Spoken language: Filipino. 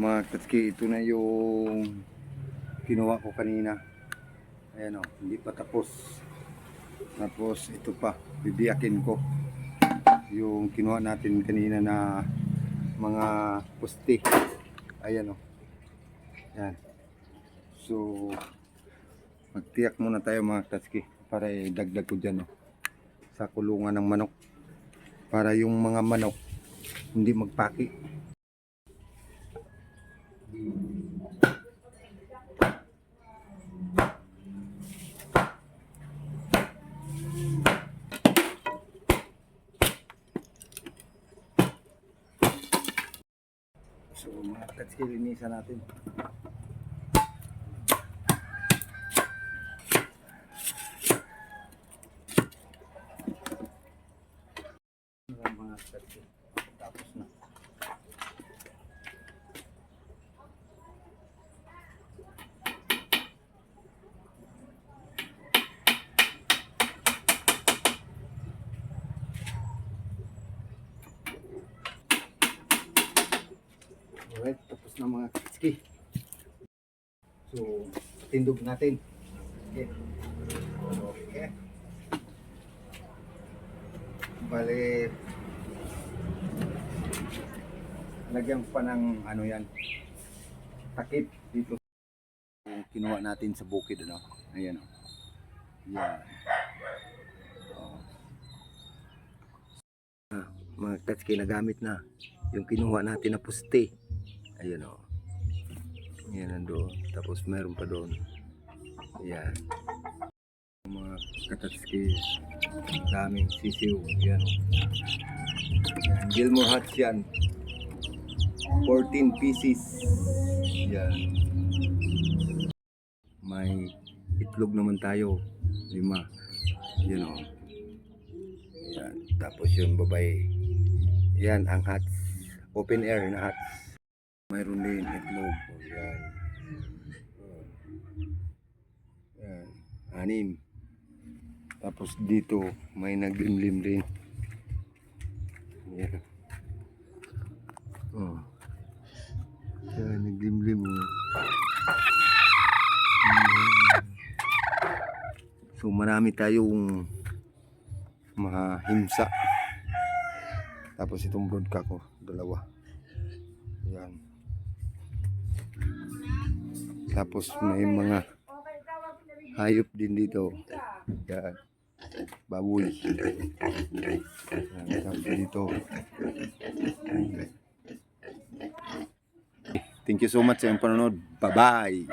mga katski, ito na yung kinuha ko kanina. Ayan o, hindi pa tapos. Tapos ito pa, bibiyakin ko. Yung kinuha natin kanina na mga pusti. Ayan o. Yan. So, magtiyak muna tayo mga katski para idagdag ko dyan o. Sa kulungan ng manok. Para yung mga manok hindi magpaki. So, mga katski, linisan natin. Mga katski, tapos na. Alright, tapos na mga katski. So, tindog natin. Okay. Okay. Bale, lagyan pa ng ano yan, takip dito. Kinuha natin sa bukid, ano? Ayan, o. Oh. Ah, mga katski na gamit na yung kinuha natin na puste. Ayun o. Yan nandoon. Tapos meron pa doon. Yan. Mga katatski. Daming sisiw. Yan o. Yan. Gilmore Hats yan. 14 pieces. Yan. May itlog naman tayo. Lima. Yan o. Yan. Tapos yung babae. Yan ang hats. Open air na hats. Mayroon din itlog. Yan. Yan. Anim. Tapos dito may naglimlim din. Yan. Oh. Yan, naglimlim. Oh. So marami tayong mga himsa. Tapos itong broadca ko, dalawa. Yan. Tapos may mga hayop din dito. Yan. Baboy. Tapos dito. Thank you so much sa iyong panonood. Bye-bye!